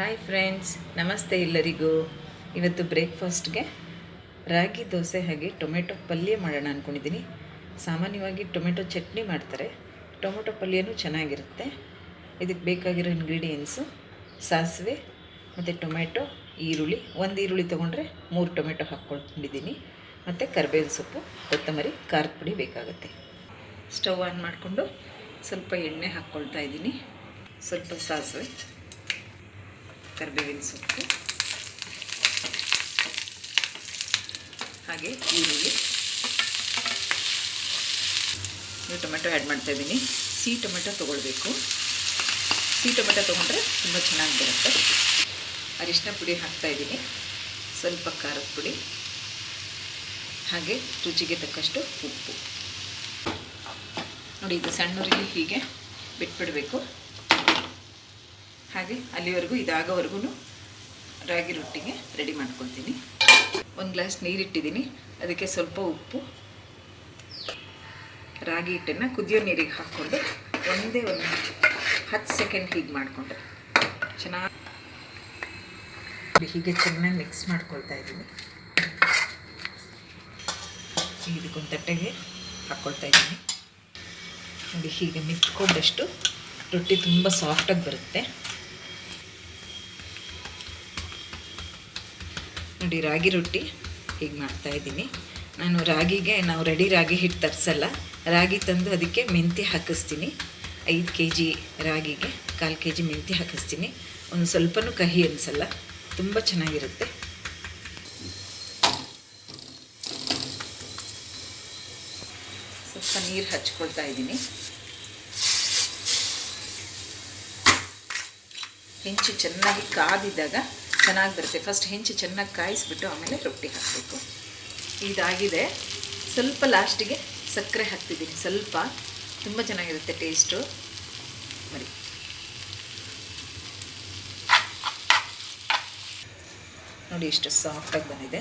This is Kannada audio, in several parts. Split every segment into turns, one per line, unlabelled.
ಹಾಯ್ ಫ್ರೆಂಡ್ಸ್ ನಮಸ್ತೆ ಎಲ್ಲರಿಗೂ. ಇವತ್ತು ಬ್ರೇಕ್ಫಾಸ್ಟ್ಗೆ ರಾಗಿ ದೋಸೆ ಹಾಗೆ ಟೊಮೆಟೊ ಪಲ್ಯ ಮಾಡೋಣ ಅಂದ್ಕೊಂಡಿದ್ದೀನಿ ಸಾಮಾನ್ಯವಾಗಿ ಟೊಮೆಟೊ ಚಟ್ನಿ ಮಾಡ್ತಾರೆ. ಟೊಮೆಟೊ ಪಲ್ಯನೂ ಚೆನ್ನಾಗಿರುತ್ತೆ. ಇದಕ್ಕೆ ಬೇಕಾಗಿರೋ ಇಂಗ್ರೀಡಿಯೆಂಟ್ಸು ಸಾಸಿವೆ ಮತ್ತು ಟೊಮೆಟೊ, ಈರುಳ್ಳಿ. ಒಂದು ಈರುಳ್ಳಿ ತೊಗೊಂಡ್ರೆ ಮೂರು ಟೊಮೆಟೊ ಹಾಕ್ಕೊಂಡಿದ್ದೀನಿ. ಮತ್ತು ಕರಿಬೇವಿನ ಸೊಪ್ಪು, ಕೊತ್ತಂಬರಿ, ಖಾರದ ಪುಡಿ ಬೇಕಾಗುತ್ತೆ. ಸ್ಟವ್ ಆನ್ ಮಾಡಿಕೊಂಡು ಸ್ವಲ್ಪ ಎಣ್ಣೆ ಹಾಕ್ಕೊಳ್ತಾ ಇದ್ದೀನಿ. ಸ್ವಲ್ಪ ಸಾಸಿವೆ. ಕರಿಬೇವಿನ ಸೊಪ್ಪು. ಹಾಗೆ ಈರುಳ್ಳಿ. ನೀವು ಟೊಮೆಟೊ ಆ್ಯಡ್ ಮಾಡ್ತಾ ಇದ್ದೀನಿ. ಸಿಹಿ ಟೊಮೆಟೊ ತೊಗೊಳ್ಬೇಕು. ಸಿಹಿ ಟೊಮೆಟೊ ತೊಗೊಂಡ್ರೆ ತುಂಬ ಚೆನ್ನಾಗಿ ಬರುತ್ತೆ. ಅರಿಶಿನ ಪುಡಿ ಹಾಕ್ತಾ ಇದ್ದೀನಿ. ಸ್ವಲ್ಪ ಖಾರದ ಪುಡಿ. ಹಾಗೆ ರುಚಿಗೆ ತಕ್ಕಷ್ಟು ಉಪ್ಪು. ನೋಡಿ, ಇದು ಸಣ್ಣವರಿಗೆ ಹೀಗೆ ಬಿಟ್ಬಿಡಬೇಕು. ಹಾಗೆ ಅಲ್ಲಿವರೆಗೂ ಇದಾಗೋವರೆಗೂ ರಾಗಿ ರೊಟ್ಟಿಗೆ ರೆಡಿ ಮಾಡ್ಕೊತೀನಿ ಒಂದು ಗ್ಲಾಸ್ ನೀರಿಟ್ಟಿದ್ದೀನಿ. ಅದಕ್ಕೆ ಸ್ವಲ್ಪ ಉಪ್ಪು, ರಾಗಿ ಹಿಟ್ಟನ್ನು ಕುದಿಯೋ ನೀರಿಗೆ ಹಾಕ್ಕೊಂಡು ಒಂದೇ ಒಂದು ಹತ್ತು ಸೆಕೆಂಡ್ ಹೀಗೆ ಮಾಡಿಕೊಂಡೆ. ಚೆನ್ನಾಗಿ ಹೀಗೆ ಚೆನ್ನಾಗಿ ಮಿಕ್ಸ್ ಮಾಡ್ಕೊಳ್ತಾ ಇದ್ದೀನಿ. ಇದಕ್ಕೊಂದು ತಟ್ಟೆಗೆ ಹಾಕ್ಕೊಳ್ತಾ ಇದ್ದೀನಿ. ಹೀಗೆ ಮಿಕ್ಕೊಂಡಷ್ಟು ರೊಟ್ಟಿ ತುಂಬ ಸಾಫ್ಟಾಗಿ ಬರುತ್ತೆ. ನೋಡಿ, ರಾಗಿ ರೊಟ್ಟಿ ಹೀಗೆ ಮಾಡ್ತಾಯಿದ್ದೀನಿ ನಾನು ರಾಗಿಗೆ, ನಾವು ರೆಡಿ ರಾಗಿ ಹಿಟ್ಟು ತರಿಸಲ್ಲ. ರಾಗಿ ತಂದು ಅದಕ್ಕೆ ಮೆಂತ್ಯ ಹಾಕಿಸ್ತೀನಿ. ಐದು ಕೆ ಜಿ ರಾಗಿಗೆ ಕಾಲು ಕೆ ಜಿ ಮೆಂತ್ಯ ಹಾಕಿಸ್ತೀನಿ. ಒಂದು ಸ್ವಲ್ಪನೂ ಕಹಿ ಅನಿಸಲ್ಲ, ತುಂಬ ಚೆನ್ನಾಗಿರುತ್ತೆ. ಸ್ವಲ್ಪ ನೀರು ಹಚ್ಕೊಳ್ತಾ ಇದ್ದೀನಿ. ಹೆಂಚು ಚೆನ್ನಾಗಿ ಕಾದಿದ್ದಾಗ ಚೆನ್ನಾಗಿ ಬರುತ್ತೆ. ಫಸ್ಟ್ ಹೆಂಚು ಚೆನ್ನಾಗಿ ಕಾಯಿಸಿಬಿಟ್ಟು ಆಮೇಲೆ ರೊಟ್ಟಿ ಹಾಕಬೇಕು. ಇದಾಗಿದೆ. ಸ್ವಲ್ಪ ಲಾಸ್ಟಿಗೆ ಸಕ್ಕರೆ ಹಾಕ್ತಿದ್ದೀನಿ. ಸ್ವಲ್ಪ. ತುಂಬ ಚೆನ್ನಾಗಿರುತ್ತೆ ಟೇಸ್ಟು ಬರಿ ನೋಡಿ ಎಷ್ಟು ಸಾಫ್ಟಾಗಿ ಬಂದಿದೆ.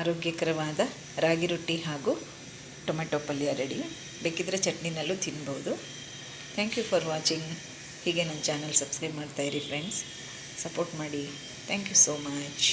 ಆರೋಗ್ಯಕರವಾದ ರಾಗಿ ರೊಟ್ಟಿ ಹಾಗೂ ಟೊಮೆಟೊ ಪಲ್ಯ ರೆಡಿ. ಬೇಕಿದ್ದರೆ ಚಟ್ನಿನಲ್ಲೂ ತಿನ್ಬೋದು. ಥ್ಯಾಂಕ್ ಯು ಫಾರ್ ವಾಚಿಂಗ್ ಹೀಗೆ ನನ್ನ ಚಾನಲ್ ಸಬ್ಸ್ಕ್ರೈಬ್ ಮಾಡ್ತಾಯಿರಿ ಫ್ರೆಂಡ್ಸ್ ಸಪೋರ್ಟ್ ಮಾಡಿ. Thank you so much